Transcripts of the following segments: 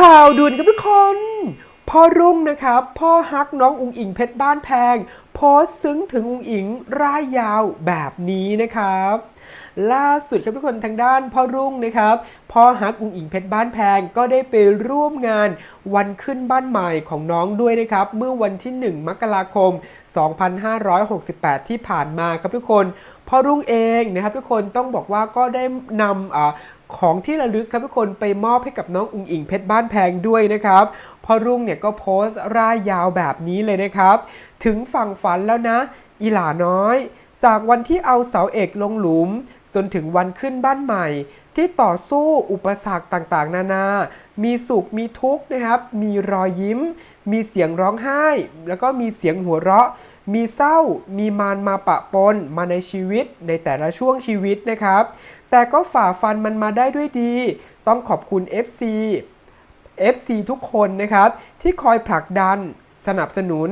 ข่าวด่วนครับทุกคน พ่อรุ่งนะครับ พ่อฮักน้องอุงอิงเพชรบ้านแพง โพสต์ซึ้งถึงอุงอิงร่ายยาวแบบนี้นะครับ ล่าสุดครับทุกคนทางด้านพ่อรุ่งนะครับ พ่อฮักอุงอิงเพชรบ้านแพงก็ได้ไปร่วมงานวันขึ้นบ้านใหม่ของน้องด้วยนะครับ เมื่อวันที่ 1 มกราคม 2568 ที่ผ่านมาครับทุกคนพ่อรุ่งเองนะครับทุกคนต้องบอกว่าก็ได้นำ ของที่ระลึกครับทุกคนไปมอบให้กับน้องอุงอิงเพชรบ้านแพงด้วยนะครับพ่อรุ่งเนี่ยก็โพสต์ร่ายยาวแบบนี้เลยนะครับ ถึงฝั่งฝันแล้วนะ อีหลาน้อย จากวันที่เอาเสาเอกลงหลุม จนถึงวันขึ้นบ้านใหม่ ที่ต่อสู้อุปสรรคต่างๆ นานา มีสุขมีทุกข์นะครับ มีรอยยิ้ม มีเสียงร้องไห้ แล้วก็มีเสียงหัวเราะมีเศร้า มีมารมาปะปน มาในชีวิตในแต่ละช่วงชีวิตนะครับ แต่ก็ฝ่าฟันมันมาได้ด้วยดี ต้องขอบคุณ FC FC ทุกคนนะครับ ที่คอยผลักดัน สนับสนุน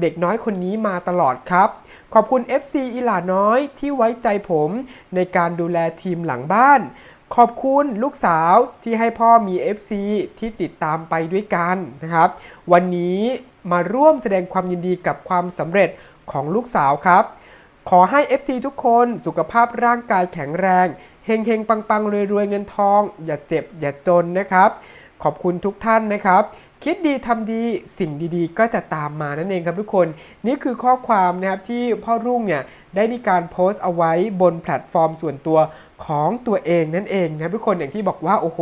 เด็กน้อยคนนี้มาตลอดครับ ขอบคุณ FC อีหลาน้อยที่ไว้ใจผมในการดูแลทีมหลังบ้าน ขอบคุณลูกสาวที่ให้พ่อมี FC ที่ติดตามไปด้วยกันนะครับ วันนี้มาร่วมแสดงความยินดีกับความสำเร็จของลูกสาวครับ ขอให้ FC ทุกคนสุขภาพร่างกายแข็งแรง เฮงเฮงปังปังรวยรวยเงินทอง อย่าเจ็บอย่าจนนะครับ ขอบคุณทุกท่านนะครับ คิดดีทำดีสิ่งดีๆ ก็จะตามมานั่นเองครับทุกคน นี่คือข้อความนะครับที่พ่อรุ่งเนี่ยได้มีการโพสต์เอาไว้บนแพลตฟอร์มส่วนตัวของตัวเองนั่นเองนะทุกคนอย่างที่บอกว่าโอ้โห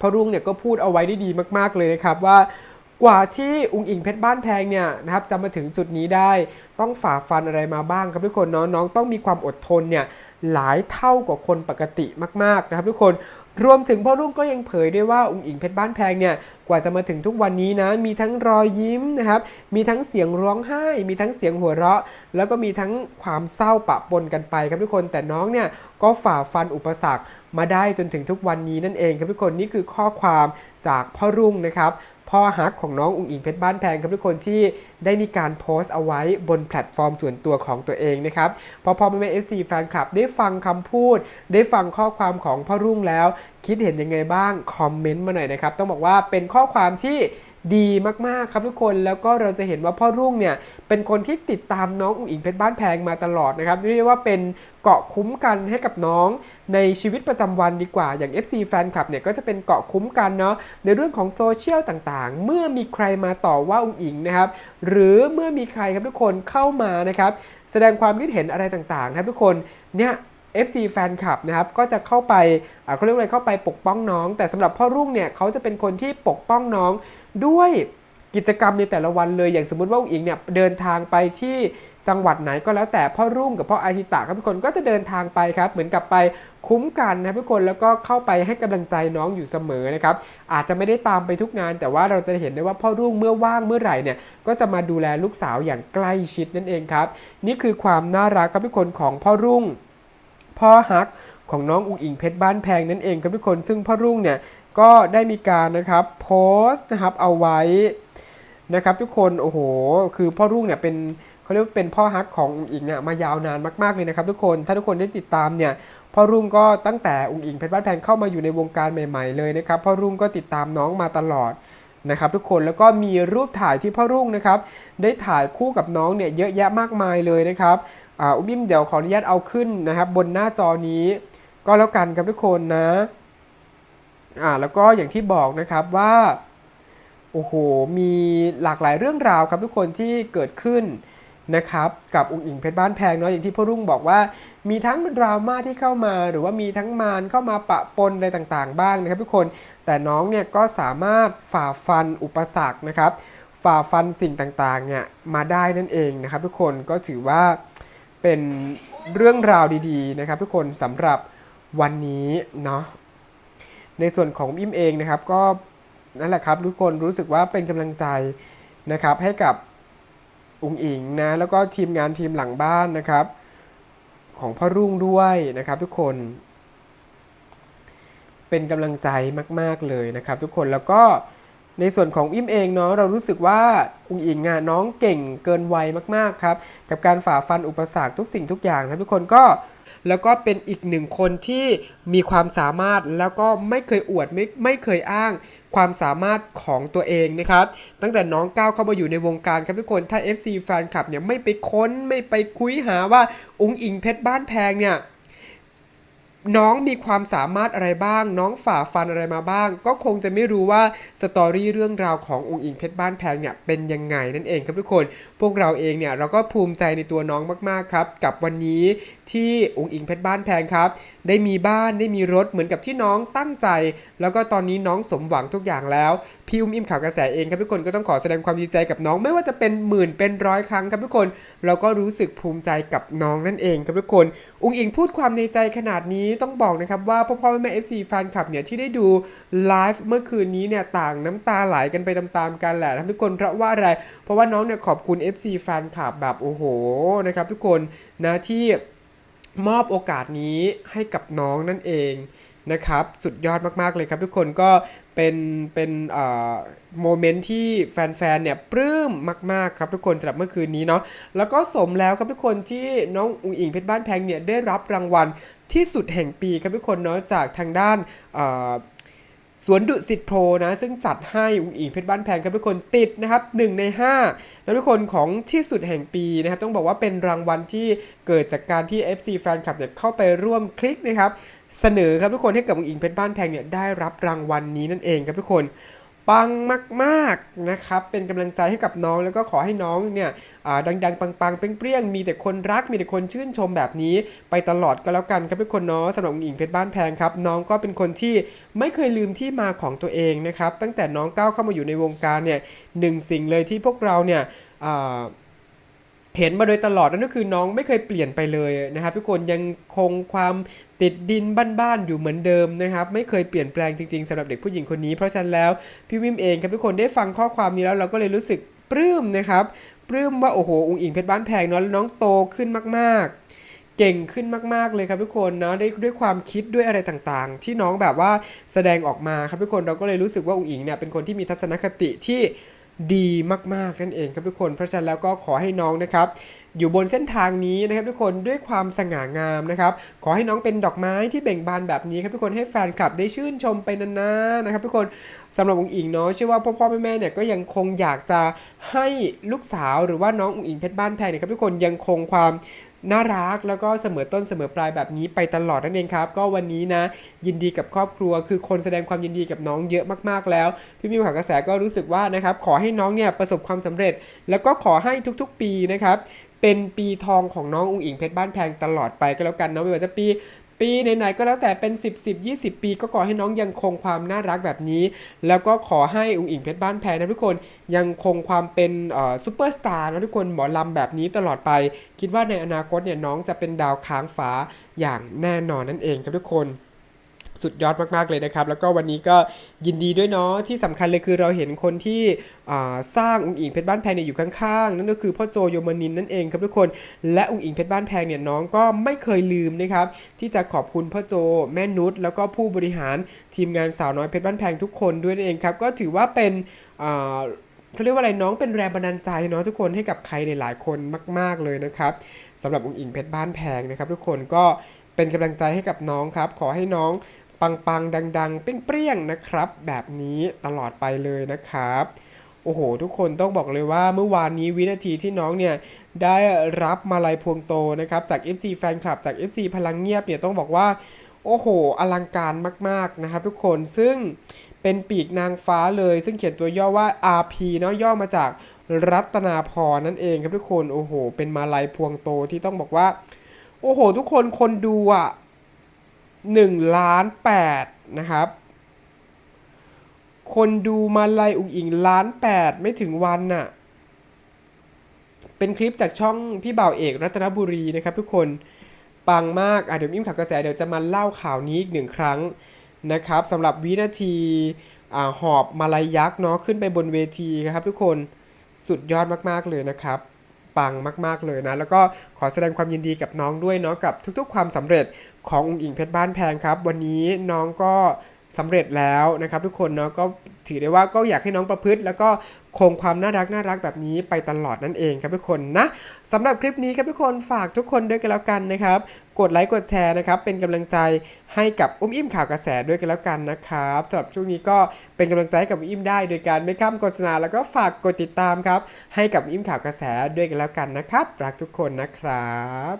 พ่อรุ่งเนี่ยก็พูดเอาไว้ได้ดีมาก ๆเลยนะครับว่ากว่าที่อุงอิงเพชรบ้านแพงเนี่ยนะครับจะมาถึงจุดนี้ได้ ต้องฝ่าฟันอะไรมาบ้างครับทุกคนเนาะน้องต้องมีความอดทนเนี่ย หลายเท่ากว่าคนปกติมากๆนะครับทุกคนรวมถึงพ่อรุ่งก็ยังเผยด้วยว่าอุงอิงเพชรบ้านแพงเนี่ยกว่าจะมาถึงทุกวันนี้นะ มีทั้งรอยยิ้มนะครับ มีทั้งเสียงร้องไห้ มีทั้งเสียงหัวเราะ แล้วก็มีทั้งความเศร้าปะปนกันไปครับทุกคนแต่น้องเนี่ยก็ฝ่าฟันอุปสรรคมาได้จนถึงทุกวันนี้นั่นเองครับทุกคนนี่คือข้อความจากพ่อรุ่งนะครับ พ่อฮักของน้องอุ๋งอิงเพชรบ้านแพงครับทุกคนที่ได้มีการโพสต์เอาไว้บนแพลตฟอร์มส่วนตัวของตัวเองนะครับพอพ่อแม่เอฟซีแฟนคลับได้ฟังคำพูด ได้ฟังข้อความของพ่อรุ่งแล้ว คิดเห็นยังไงบ้างคอมเมนต์มาหน่อยนะครับต้องบอกว่าเป็นข้อความที่ดีมากๆครับทุกคนแล้วก็เราจะเห็นว่าพ่อรุ่งเนี่ยเป็นคนที่ติดตามน้องอุ๋งอิงเพชรบ้านแพงมาตลอดนะครับเรียกได้ว่าเป็นเกาะคุ้มกันให้กับน้องในชีวิตประจำวันดีกว่าอย่าง FC แฟนคลับเนี่ยก็จะเป็นเกาะคุ้มกันเนาะในเรื่องของโซเชียลต่างๆ เมื่อมีใครมาต่อว่าอุ๋งอิงนะครับหรือเมื่อมีใครครับทุกคนเข้ามานะครับแสดงความคิดเห็นอะไรต่างๆนะครับทุกคนเนี่ย FC แฟนคลับนะครับก็จะเข้าไปเขาเรียกว่าอะไรเข้าไปปกป้องน้อง แต่สำหรับพ่อรุ่งเนี่ยเขาจะเป็นคนที่ปกป้องน้องด้วยกิจกรรมในแต่ละวันเลยอย่างสมมุติว่าอุ๋งอิงเนี่ยเดินทางไปที่ จังหวัดไหนก็แล้วแต่พ่อรุ่งกับพ่ออาชิตะครับทุกคนก็จะเดินทางไปครับ เหมือนกับไปคุ้มกันนะทุกคนแล้วก็เข้าไปให้กำลังใจน้องอยู่เสมอนะครับอาจจะไม่ได้ตามไปทุกงาน แต่ว่าเราจะเห็นได้ว่าพ่อรุ่งเมื่อว่างเมื่อไหร่เนี่ยก็จะมาดูแลลูกสาวอย่างใกล้ชิดนั่นเองครับ นี่คือความน่ารักครับทุกคนของพ่อรุ่ง พ่อฮักของน้องอุ๋งอิงเพชรบ้านแพงนั่นเองครับทุกคนซึ่งพ่อรุ่งเนี่ยก็ได้มีการนะครับโพสต์นะครับเอาไว้นะครับทุกคนโอ้โห คือพ่อรุ่งเนี่ยเป็น เขาเรียกว่าเป็นพ่อฮักของอุ๋งอิงเนี่ยมายาวนานมากๆเลยนะครับทุกคนถ้าทุกคนได้ติดตามเนี่ยพ่อรุ่งก็ตั้งแต่อุ๋งอิงเพชรบ้านแพงเข้ามาอยู่ในวงการใหม่ๆเลยนะครับพ่อรุ่งก็ติดตามน้องมาตลอดนะครับทุกคนแล้วก็มีรูปถ่ายที่พ่อรุ่งนะครับได้ถ่ายคู่กับน้องเนี่ยเยอะแยะมากมายเลยนะครับอ่าอุ้มยิ้มเดี๋ยวขออนุญาตเอาขึ้นนะครับ บนหน้าจอนี้ก็แล้วกันครับทุกคนนะอ่าแล้วก็อย่างที่บอกนะครับว่าโอ้โหมีหลากหลายเรื่องราวครับทุกคนที่เกิดขึ้น นะครับกับอุ้งอิงเพชรบ้านแพงเนาะอย่างที่พ่อรุ่งบอกว่า มีทั้งดราม่าที่เข้ามา หรือว่ามีทั้งมารเข้ามาปะปนอะไรต่างๆ บ้างนะครับทุกคนแต่น้องเนี่ยก็สามารถฝ่าฟันอุปสรรคนะครับฝ่าฟันสิ่งต่างๆเนี่ยมาได้นั่นเองนะครับ ทุกคนก็ถือว่าเป็นเรื่องราวดีๆนะครับ ทุกคนสำหรับวันนี้เนาะในส่วนของอิมเองนะครับก็นั่นแหละครับทุกคนรู้สึกว่าเป็นกำลังใจนะครับให้กับ อุงอิงนะ แล้วก็ทีมงานทีมหลังบ้านนะครับ ของพ่อรุ่งด้วยนะครับทุกคน เป็นกำลังใจมาก ๆ เลยนะครับ ทุกคนแล้วก็ในส่วนของอิมเองเนาะเรารู้สึกว่าอุงอิงอะน้องเก่งเกินวัยมากๆครับ กับการฝ่าฟันอุปสรรคทุกสิ่งทุกอย่างนะทุกคนก็แล้วก็เป็นอีกหนึ่งคนที่มีความสามารถแล้วก็ไม่เคยอวดไม่ไม่เคยอ้าง ความสามารถของตัวเองนะครับ ตั้งแต่น้องก้าวเข้ามาอยู่ในวงการครับทุกคนถ้า FC แฟนคลับเนี่ยไม่ไปค้นไม่ไปคุยหาว่าอุ้งอิงเพชรบ้านแพงเนี่ย น้องมีความสามารถอะไรบ้าง น้องฝ่าฟันอะไรมาบ้าง ก็คงจะไม่รู้ว่าสตอรี่เรื่องราวขององค์อิงเพชรบ้านแพงเนี่ยเป็นยังไงนั่นเองครับทุกคน พวกเราเองเนี่ยเราก็ภูมิใจในตัวน้องมากๆครับ กับวันนี้ที่องค์อิงเพชรบ้านแพงครับ ได้มีบ้านได้มีรถเหมือนกับที่น้องตั้งใจ แล้วก็ตอนนี้น้องสมหวังทุกอย่างแล้วพี่อุ้มอิ่มข่าวกระแสเองครับทุกคนก็ต้องขอแสดงความดีใจกับน้องไม่ว่าจะเป็นหมื่นเป็นร้อยครั้งครับทุกคน เราก็รู้สึกภูมิใจกับน้องนั่นเองครับทุกคน อุ้งอิงพูดความในใจขนาดนี้ต้องบอกนะครับว่าพ่อพ่อแม่แม่เอฟซีแฟนคลับเนี่ยที่ได้ดูไลฟ์เมื่อคืนนี้เนี่ยต่างน้ำตาไหลกันไปตามๆกันแหละทุกคนเพราะว่าอะไร เพราะว่าน้องเนี่ยขอบคุณ FC แฟนคลับแบบโอ้โหนะครับทุกคนนะที่มอบโอกาสนี้ให้กับน้องนั่นเอง นะครับ สุดยอดมากๆเลยครับทุกคนก็เป็นเป็นโมเมนต์ที่แฟนๆเนี่ยปลื้มมากๆครับทุกคนสำหรับเมื่อคืนนี้เนาะแล้วก็สมแล้วครับทุกคนที่น้องอุ๋งอิงเพชรบ้านแพงเนี่ยได้รับรางวัลที่สุดแห่งปีครับทุกคนเนาะจากทางด้าน สวนดุสิตโพนะ ซึ่งจัดให้อุ้งอิงเพชรบ้านแพงครับทุกคนติดนะครับ1ใน5แล้วทุกคนของที่สุดแห่งปีนะครับ ต้องบอกว่าเป็นรางวัลที่เกิดจากการที่ FC แฟนคลับเนี่ยเข้าไปร่วมคลิกนะครับ เสนอครับทุกคนให้กับอุ้งอิงเพชรบ้านแพงเนี่ยได้รับรางวัลนี้นั่นเองครับทุกคน ปังมากๆนะครับ เป็นกำลังใจให้กับน้องแล้วก็ขอให้น้องเนี่ยดังๆ ปังๆ เปรี้ยงๆ มีแต่คนรัก มีแต่คนชื่นชมแบบนี้ ไปตลอดก็แล้วกันครับทุกคนเนาะสำหรับอิงเพชรบ้านแพงครับ น้องก็เป็นคนที่ไม่เคยลืมที่มาของตัวเองนะครับ ตั้งแต่น้องก้าวเข้ามาอยู่ในวงการเนี่ยหนึ่งสิ่งเลยที่พวกเราเนี่ย เห็นมาโดยตลอดนั่นก็คือน้องไม่เคยเปลี่ยนไปเลยนะครับทุกคนยังคงความติดดินบ้านๆอยู่เหมือนเดิมนะครับไม่เคยเปลี่ยนแปลงจริงๆสำหรับเด็กผู้หญิงคนนี้เพราะฉะนั้นแล้วพี่วิมเองครับทุกคนได้ฟังข้อความนี้แล้วเราก็เลยรู้สึกปลื้มนะครับปลื้มว่าโอ้โหองค์อิงเพชรบ้านแพงเนาะน้องโตขึ้นมากๆเก่งขึ้นมาก ๆ เลยครับทุกคนเนาะได้ด้วยความคิดด้วยอะไรต่างๆ ที่น้องแบบว่าแสดงออกมาครับทุกคนเราก็เลยรู้สึกว่าองค์อิงเนี่ยเป็นคนที่มีทัศนคติที่ ดีมากๆนั่นเองครับทุกคน เพราะฉะนั้นแล้วก็ขอให้น้องนะครับ อยู่บนเส้นทางนี้นะครับทุกคนด้วยความสง่างามนะครับ ขอให้น้องเป็นดอกไม้ที่เบ่งบานแบบนี้ครับทุกคนให้แฟนคลับได้ชื่นชมไปนานๆนะครับทุกคนสำหรับอุ๋งอิงเนาะเชื่อว่าพ่อพ่อแม่แม่เนี่ยก็ยังคงอยากจะให้ลูกสาวหรือว่าน้องอุ๋งอิงเพชรบ้านแพงเนี่ยครับทุกคนยังคงความ น่ารักแล้วก็เสมอต้นเสมอปลายแบบนี้ไปตลอดนั่นเองครับ ก็วันนี้นะ ยินดีกับครอบครัว คือคนแสดงความยินดีกับน้องเยอะมากๆแล้ว พี่มิวขากระแสก็รู้สึกว่านะครับขอให้น้องเนี่ยประสบความสำเร็จ แล้วก็ขอให้ทุกๆ ปีนะครับเป็นปีทองของน้องอุ้งอิงเพชรบ้านแพงตลอดไปก็แล้วกันเนาะไม่ว่าจะปี ปีไหนๆก็แล้วแต่เป็น 10 10 20 ปี ก็ขอให้น้องยังคงความน่ารักแบบนี้ แล้วก็ขอให้อุงอิงเพชรบ้านแพงนะทุกคนยังคงความเป็นซูเปอร์สตาร์นะทุกคนหมอลำแบบนี้ตลอดไป คิดว่าในอนาคตเนี่ยน้องจะเป็นดาวค้างฟ้าอย่างแน่นอนนั่นเองครับทุกคน สุดยอดมากๆเลยนะครับ แล้วก็วันนี้ก็ยินดีด้วยเนาะที่สำคัญเลยคือเราเห็นคนที่สร้างองค์อิงเพชรบ้านแพงเนี่ยอยู่ข้างๆ นั่นก็คือพ่อโจโยมานินนั่นเองครับทุกคนและองค์อิงเพชรบ้านแพงเนี่ยน้องก็ไม่เคยลืมนะครับที่จะขอบคุณพ่อโจแม่นุชแล้วก็ผู้บริหารทีมงานสาวน้อยเพชรบ้านแพงทุกคนด้วยนั่นเองครับก็ถือว่าเป็นเขาเรียกว่าอะไรน้องเป็นแรงบันดาลใจเนาะทุกคนให้กับใครหลายๆคนมาก ๆเลยนะครับสำหรับองค์อิงเพชรบ้านแพงนะครับ ทุกคนก็เป็นกำลังใจให้กับน้องครับ ขอให้น้อง ปังๆ ดังๆ เปรี้ยงๆ นะครับ แบบนี้ตลอดไปเลยนะครับ โอ้โห ทุกคนต้องบอกเลยว่าเมื่อวานนี้วินาทีที่น้องเนี่ย ได้รับมาลัยพวงโตนะครับ จาก FC แฟนคลับจาก FC พลังเงียบเนี่ยต้องบอกว่า โอ้โห อลังการมากๆนะครับ ทุกคนซึ่งเป็นปีกนางฟ้าเลย ซึ่งเขียนตัวย่อว่า RP เนาะย่อมาจากรัตนาพรนั่นเองครับทุกคนโอ้โห เป็นมาลัยพวงโตที่ต้องบอกว่า โอ้โห ทุกคนคนดูอะ หนึ่งล้านแปดนะครับ คนดูมาลายอุ๋งอิงล้านแปดไม่ถึงวันน่ะ เป็นคลิปจากช่องพี่บ่าวเอกรัตนบุรีนะครับทุกคนปังมากอะเดี๋ยวอิ่มข่าวกระแสเดี๋ยวจะมาเล่าข่าวนี้อีกหนึ่งครั้งนะครับสำหรับวินาทีอ่าหอบมาลายยักษ์เนาะขึ้นไปบนเวทีครับทุกคนสุดยอดมาก ๆ เลยนะครับ ปังมาก ๆ เลยนะ แล้วก็ขอแสดงความยินดีกับน้องด้วยเนาะกับทุกๆ ความสำเร็จขององค์อิงเพชรบ้านแพงครับ วันนี้น้องก็ สำเร็จแล้วนะครับ ทุกคนเนาะก็ถือได้ว่าก็อยากให้น้องประพฤติ แล้วก็คงความน่ารักน่ารักแบบนี้ไปตลอดนั่นเองครับทุกคนนะสำหรับคลิปนี้ครับทุกคนฝากทุกคนด้วยกันแล้วกันนะครับ กดไลค์กดแชร์นะครับ เป็นกำลังใจให้กับอุ้มอิ่มข่าวกระแสด้วยกันแล้วกันนะครับสำหรับช่วงนี้ก็เป็นกำลังใจให้กับอุ้มอิ่มได้ โดยการไม่ข้ามโฆษณาแล้วก็ฝากกดติดตามครับ ให้กับอุ้มอิ่มข่าวกระแสด้วยกันแล้วกันนะครับ รักทุกคนนะครับ